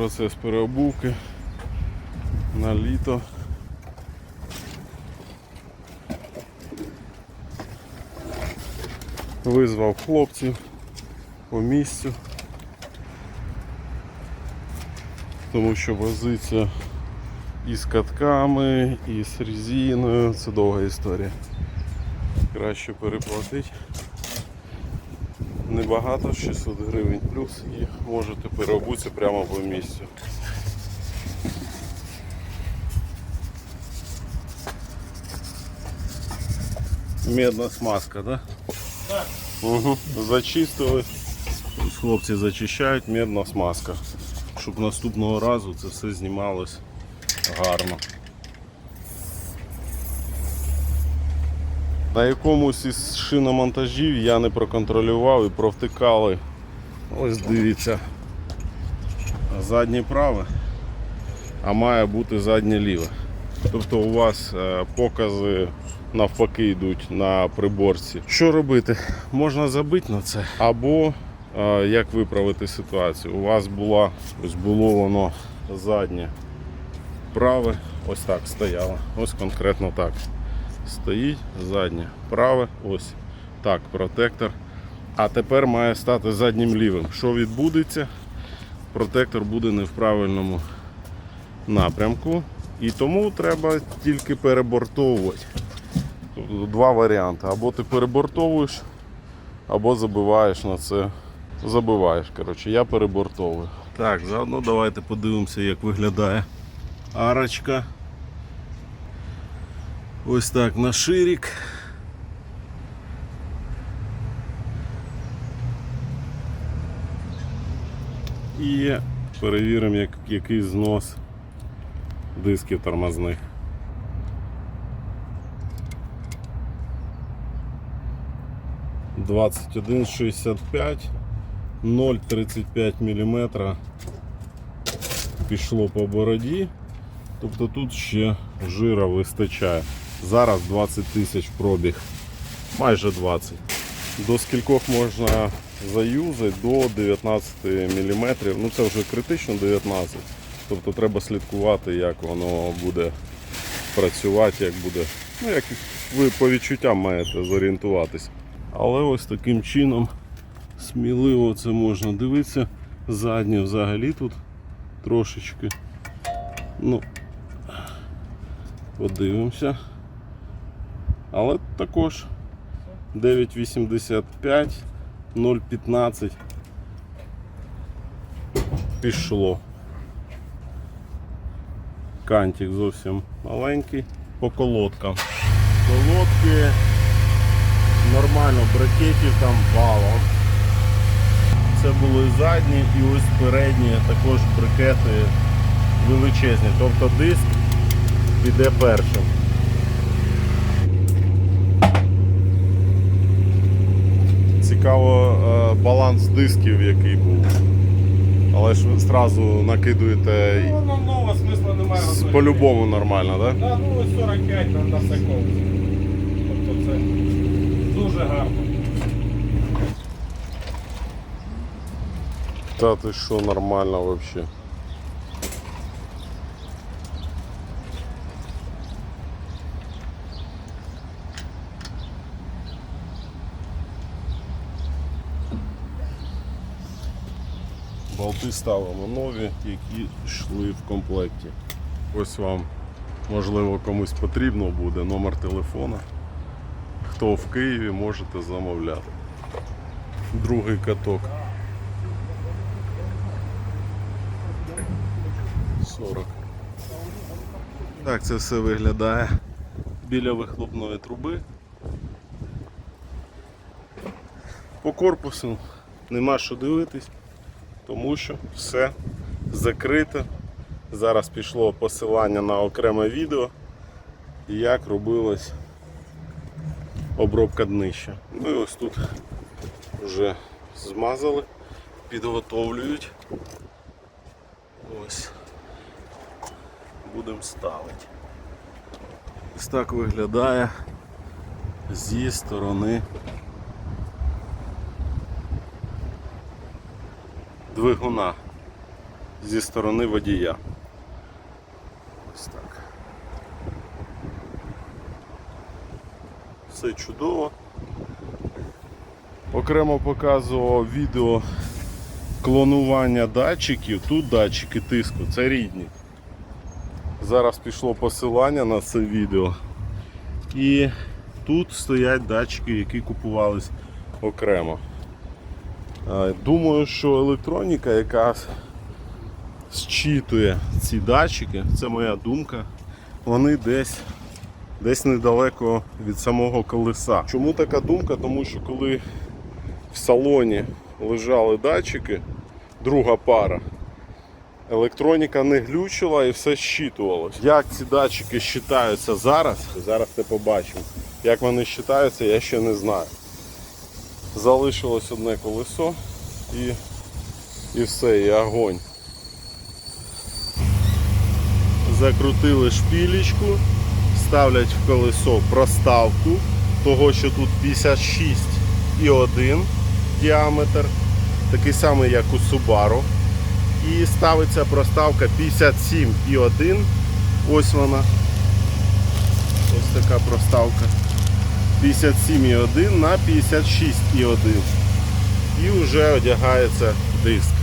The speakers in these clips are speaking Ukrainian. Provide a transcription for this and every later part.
процес переобувки на літо. Визвав хлопців по місцю, тому що возиться і з катками, і з резиною. Це довга історія. Краще переплатити. Небагато, 600 гривень плюс і можете переобутися прямо по місцю. Медна смазка, да? Так. Угу. Зачистили. Хлопці зачищають медна смазка. Щоб наступного разу це все знімалось гарно. На якомусь із шиномонтажів я не проконтролював і провтикали. Ось дивіться. Заднє праве, а має бути заднє ліве. Тобто у вас е, покази навпаки йдуть на приборці. Що робити? Можна забити на це, або е, як виправити ситуацію. У вас була, ось було воно заднє праве, ось так стояло. Ось конкретно так. Стоїть заднє праве, ось так, протектор. А тепер має стати заднім лівим. Що відбудеться? Протектор буде не в правильному напрямку. І тому треба тільки перебортовувати. Тобто два варіанти. Або ти перебортовуєш, або забиваєш на це. Забиваєш, коротше, я перебортовую. Так, заодно давайте подивимося, як виглядає арочка. Ось так на ширік. І перевіримо, як, який знос дисків тормозних. Двадцять один шістдесят п'ять, 0,35 мм пішло по бороді. Тобто тут ще жира вистачає. Зараз 20 тисяч пробіг, майже 20. До скількох можна заюзати до 19 мм. Ну це вже критично 19. Тобто треба слідкувати, як воно буде працювати, як буде. Ну, як ви по відчуттям маєте зорієнтуватись. Але ось таким чином сміливо це можна дивитися. Заднє взагалі тут трошечки. Ну, подивимося. Але також 9,85, 0,15 пішло. Кантик зовсім маленький. По колодкам. Колодки нормально, бракетів там валом. Це були задні і ось передні також брикети величезні. Тобто диск піде першим. Цікаво е, баланс дисків який був. Але ж ви зразу накидуєте Ну, воно нове, смисла немає. по-любому нормально, так? Да? Да, ну 45 на, на секунду. Тобто це дуже гарно. Та ти що нормально вообще. Болти ставимо нові, які йшли в комплекті. Ось вам, можливо, комусь потрібно буде номер телефона. Хто в Києві можете замовляти. Другий каток. 40. Так це все виглядає біля вихлопної труби. По корпусу нема що дивитись, тому що все закрите. Зараз пішло посилання на окреме відео, як робилась обробка днища. Ну і ось тут вже змазали, підготовлюють. Ось будемо ставити. Ось так виглядає зі сторони двигуна. зі сторони водія. Ось так. Все чудово. Окремо показував відео клонування датчиків. Тут датчики тиску, це рідні. Зараз пішло посилання на це відео. І тут стоять датчики, які купувались окремо. Е, Думаю, що електроніка, яка зчитує ці датчики, це моя думка, вони десь, десь недалеко від самого колеса. Чому така думка? Тому що коли в салоні лежали датчики, друга пара, електроніка не глючила і все щитувалось. Як ці датчики щитаються зараз, зараз це побачимо. Як вони щитаються, я ще не знаю. Залишилось одне колесо і, і все, і огонь. Закрутили шпілечку, ставлять в колесо проставку, того що тут 56,1 діаметр, такий самий, як у Subaru. І ставиться проставка 57,1. Ось вона. Ось така проставка. 57,1 на 56,1. І вже одягається диск.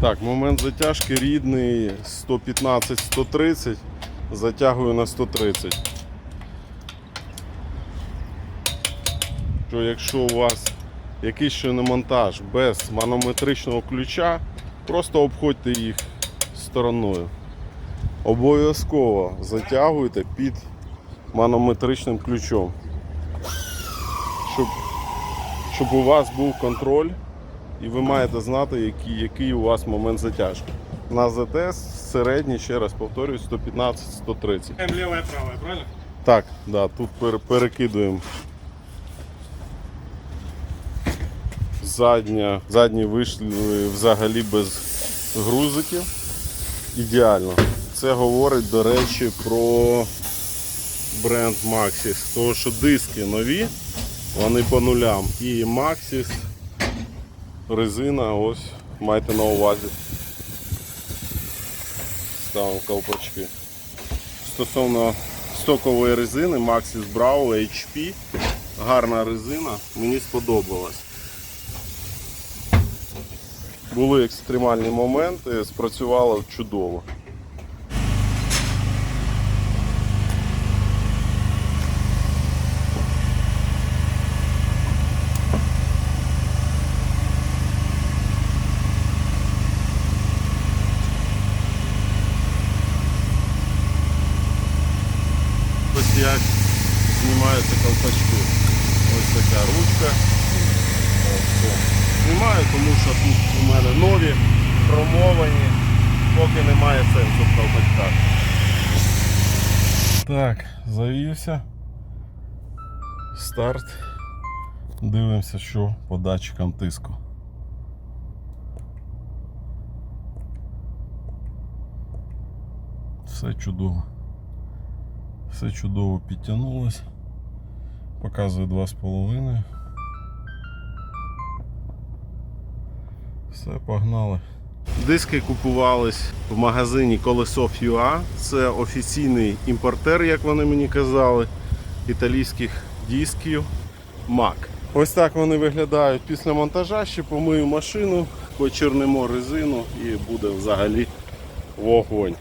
Так, момент затяжки рідний 115-130. Затягую на 130. Що якщо у вас якийсь шиномонтаж без манометричного ключа, просто обходьте їх стороною. Обов'язково затягуйте під манометричним ключом. Щоб, щоб у вас був контроль і ви маєте знати, який, який у вас момент затяжки. На ЗТС середній, ще раз повторюю, 115-130. Левое, правое, правильно? Так, да, тут пер- перекидуємо. Задня, задні вийшли взагалі без грузиків. Ідеально. Це говорить, до речі, про бренд Maxxis. Тому що диски нові, вони по нулям. І Maxxis резина, ось майте на увазі. Ставимо ковпачки. Стосовно стокової резини Maxxis Bravo HP. Гарна резина, мені сподобалась. Були екстремальні моменти, спрацювало чудово. Як знімаються колпачки. Ось така ручка. Знімаю, тому що тут у мене нові, хромовані, поки немає сенсу в колпачках. Так, завівся. Старт. Дивимося, що по датчикам тиску. Все чудово. Все чудово підтягнулось. Показує 2,5. Все, погнали. Диски купувались в магазині Колесо FUA. Це офіційний імпортер, як вони мені казали, італійських дисків MAC. Ось так вони виглядають після монтажа. Ще помию машину, почернемо резину і буде взагалі вогонь.